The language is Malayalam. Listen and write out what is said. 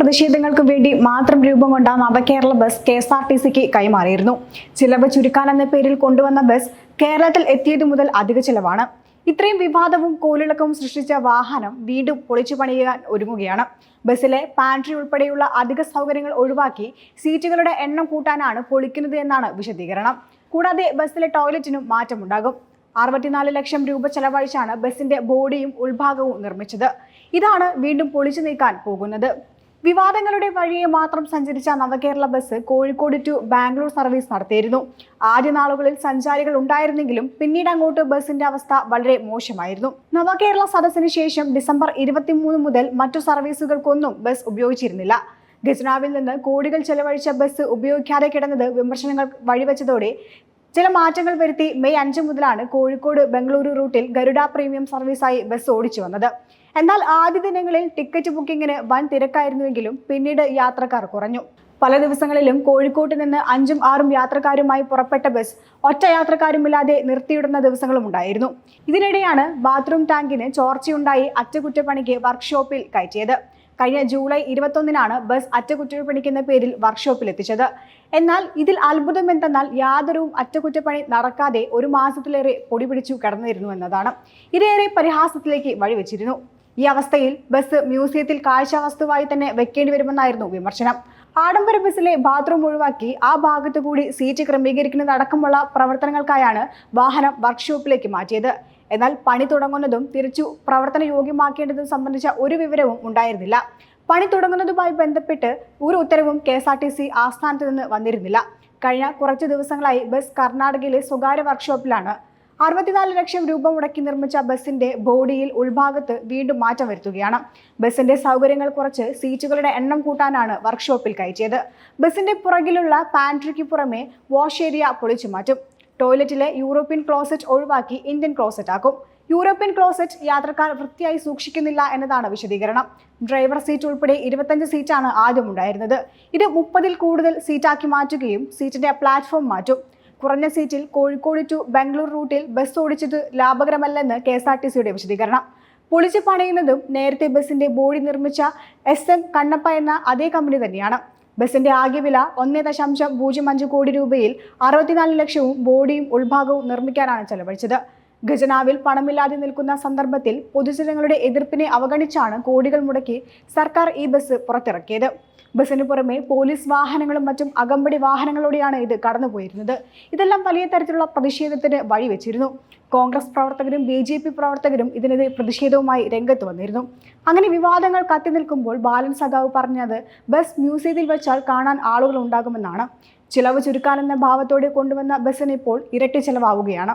പ്രതിഷേധങ്ങൾക്കും വേണ്ടി മാത്രം രൂപം കൊണ്ട Navakerala bus K S R T സിക്ക് കൈമാറിയിരുന്നു. ചിലവ് ചുരുക്കാൻ എന്ന പേരിൽ കൊണ്ടുവന്ന ബസ് കേരളത്തിൽ എത്തിയതു മുതൽ അധിക ചിലവാണ്. ഇത്രയും വിവാദവും കോലിളക്കവും സൃഷ്ടിച്ച വാഹനം വീണ്ടും പൊളിച്ചു പണിയാൻ ഒരുങ്ങുകയാണ്. ബസ്സിലെ പാൻട്രി ഉൾപ്പെടെയുള്ള അധിക സൗകര്യങ്ങൾ ഒഴിവാക്കി സീറ്റുകളുടെ എണ്ണം കൂട്ടാനാണ് പൊളിക്കുന്നത് എന്നാണ് വിശദീകരണം. കൂടാതെ ബസ്സിലെ ടോയ്ലറ്റിനും മാറ്റമുണ്ടാകും. അറുപത്തിനാല് ലക്ഷം രൂപ ചെലവഴിച്ചാണ് ബസിന്റെ ബോഡിയും ഉൾഭാഗവും നിർമ്മിച്ചത്. ഇതാണ് വീണ്ടും പൊളിച്ചു നീക്കാൻ പോകുന്നത്. വിവാദങ്ങളുടെ വഴിയെ മാത്രം സഞ്ചരിച്ച Navakerala bus Kozhikode to Bangalore service നടത്തിയിരുന്നു. ആദ്യ നാളുകളിൽ സഞ്ചാരികൾ ഉണ്ടായിരുന്നെങ്കിലും പിന്നീട് അങ്ങോട്ട് ബസിന്റെ അവസ്ഥ വളരെ മോശമായിരുന്നു. നവകേരള സദസ്സിന് ശേഷം ഡിസംബർ ഇരുപത്തിമൂന്ന് മുതൽ മറ്റു സർവീസുകൾക്കൊന്നും ബസ് ഉപയോഗിച്ചിരുന്നില്ല. ഖജനാവിൽ നിന്ന് കോടികൾ ചെലവഴിച്ച ബസ് ഉപയോഗിക്കാതെ കിടന്നത് വിമർശനങ്ങൾ വഴിവെച്ചതോടെ ചില മാറ്റങ്ങൾ വരുത്തി മെയ് അഞ്ച് മുതലാണ് കോഴിക്കോട് ബംഗളൂരു റൂട്ടിൽ ഗരുഡ പ്രീമിയം സർവീസായി ബസ് ഓടിച്ചു വന്നത്. എന്നാൽ ആദ്യ ദിനങ്ങളിൽ ടിക്കറ്റ് ബുക്കിങ്ങിന് വൻ തിരക്കായിരുന്നുവെങ്കിലും പിന്നീട് യാത്രക്കാർ കുറഞ്ഞു. പല ദിവസങ്ങളിലും കോഴിക്കോട്ട് നിന്ന് അഞ്ചും ആറും യാത്രക്കാരുമായി പുറപ്പെട്ട ബസ് ഒറ്റ യാത്രക്കാരുമില്ലാതെ നിർത്തിയിടുന്ന ദിവസങ്ങളും ഉണ്ടായിരുന്നു. ഇതിനിടെയാണ് ബാത്റൂം ടാങ്കിന് ചോർച്ചയുണ്ടായി അറ്റകുറ്റപ്പണിക്ക് വർക്ക്ഷോപ്പിൽ കയറ്റിയത്. കഴിഞ്ഞ ജൂലൈ ഇരുപത്തൊന്നിനാണ് ബസ് അറ്റകുറ്റപ്പണിക്കുന്ന പേരിൽ വർക്ക്ഷോപ്പിൽ എത്തിച്ചത് എന്നാൽ ഇതിൽ അത്ഭുതം എന്തെന്നാൽ യാതൊരു അറ്റകുറ്റപ്പണി നടക്കാതെ ഒരു മാസത്തിലേറെ പൊടി പിടിച്ചു കിടന്നിരുന്നു എന്നതാണ്. ഇതേറെ പരിഹാസത്തിലേക്ക് വഴിവെച്ചിരുന്നു. ഈ അവസ്ഥയിൽ ബസ് മ്യൂസിയത്തിൽ കാഴ്ചാവസ്തുവായി തന്നെ വെക്കേണ്ടി വരുമെന്നായിരുന്നു വിമർശനം. ആഡംബര ബസ്സിലെ ബാത്റൂം ഒഴിവാക്കി ആ ഭാഗത്തു കൂടി സീറ്റ് ക്രമീകരിക്കുന്നതടക്കമുള്ള പ്രവർത്തനങ്ങൾക്കായാണ് വാഹനം വർക്ക്ഷോപ്പിലേക്ക് മാറ്റിയത്. എന്നാൽ പണി തുടങ്ങുന്നതും തിരിച്ചു പ്രവർത്തന യോഗ്യമാക്കേണ്ടതും സംബന്ധിച്ച ഒരു വിവരവും ഉണ്ടായിരുന്നില്ല. പണി തുടങ്ങുന്നതുമായി ബന്ധപ്പെട്ട് ഒരു ഉത്തരവും K S R T C ആസ്ഥാനത്ത് നിന്ന് വന്നിരുന്നില്ല. കഴിഞ്ഞ കുറച്ച് ദിവസങ്ങളായി ബസ് കർണാടകയിലെ സ്വകാര്യ വർക്ക്ഷോപ്പിലാണ്. അറുപത്തിനാല് ലക്ഷം രൂപ മുടക്കി നിർമ്മിച്ച ബസിന്റെ ബോഡിയിൽ ഉൾഭാഗത്ത് വീണ്ടും മാറ്റം വരുത്തുകയാണ്. ബസിന്റെ സൗകര്യങ്ങൾ കുറച്ച് സീറ്റുകളുടെ എണ്ണം കൂട്ടാനാണ് വർക്ക്ഷോപ്പിൽ കയറ്റിയത്. ബസിന്റെ പുറകിലുള്ള പാൻട്രിക്ക് പുറമെ വാഷ് ഏരിയ പൊളിച്ചു മാറ്റും. ടോയ്ലറ്റിലെ യൂറോപ്യൻ ക്ലോസറ്റ് ഒഴിവാക്കി ഇന്ത്യൻ ക്ലോസറ്റ് ആക്കും. യൂറോപ്യൻ ക്ലോസറ്റ് യാത്രക്കാർ വൃത്തിയായി സൂക്ഷിക്കുന്നില്ല എന്നതാണ് വിശദീകരണം. ഡ്രൈവർ സീറ്റ് ഉൾപ്പെടെ ഇരുപത്തഞ്ച് സീറ്റാണ് ആദ്യം ഉണ്ടായിരുന്നത്. ഇത് മുപ്പതിൽ കൂടുതൽ സീറ്റാക്കി മാറ്റുകയും സീറ്റിന്റെ പ്ലാറ്റ്ഫോം മാറ്റും. കുറഞ്ഞ സീറ്റിൽ കോഴിക്കോട് ടു ബാംഗ്ലൂർ റൂട്ടിൽ ബസ് ഓടിച്ചത് ലാഭകരമല്ലെന്ന് കെ എസ് ആർ ടി സിയുടെ വിശദീകരണം. പൊളിച്ചു പണിയുന്നതും നേരത്തെ ബസിന്റെ ബോഡി നിർമ്മിച്ച എസ് എൻ കണ്ണപ്പ എന്ന അതേ കമ്പനി തന്നെയാണ്. ബസിന്റെ ആകെ വില ഒന്ന് ദശാംശം പൂജ്യം അഞ്ച് കോടി രൂപയിൽ അറുപത്തിനാല് ലക്ഷവും ബോഡിയും ഉൾഭാഗവും നിർമ്മിക്കാനാണ് ചെലവഴിച്ചത്. ഖജനാവിൽ പണമില്ലാതെ നിൽക്കുന്ന സന്ദർഭത്തിൽ പൊതുജനങ്ങളുടെ എതിർപ്പിനെ അവഗണിച്ചാണ് കോടികൾ മുടക്കി സർക്കാർ ഈ ബസ് പുറത്തിറക്കിയത്. ബസ്സിന് പുറമെ പോലീസ് വാഹനങ്ങളും മറ്റും അകമ്പടി വാഹനങ്ങളോടെയാണ് ഇത് കടന്നുപോയിരുന്നത്. ഇതെല്ലാം വലിയ തരത്തിലുള്ള പ്രതിഷേധത്തിന് വഴിവെച്ചിരുന്നു. കോൺഗ്രസ് പ്രവർത്തകരും ബി ജെ പി പ്രവർത്തകരും ഇതിനെതിരെ പ്രതിഷേധവുമായി രംഗത്ത് വന്നിരുന്നു. അങ്ങനെ വിവാദങ്ങൾ കത്തി നിൽക്കുമ്പോൾ ബാലൻ സഖാവ് പറഞ്ഞത് ബസ് മ്യൂസിയത്തിൽ വെച്ചാൽ കാണാൻ ആളുകൾ ഉണ്ടാകുമെന്നാണ്. ചിലവ് ചുരുക്കാനെന്ന ഭാവത്തോടെ കൊണ്ടുവന്ന ബസ്സിന് ഇപ്പോൾ ഇരട്ടി ചെലവാവുകയാണ്.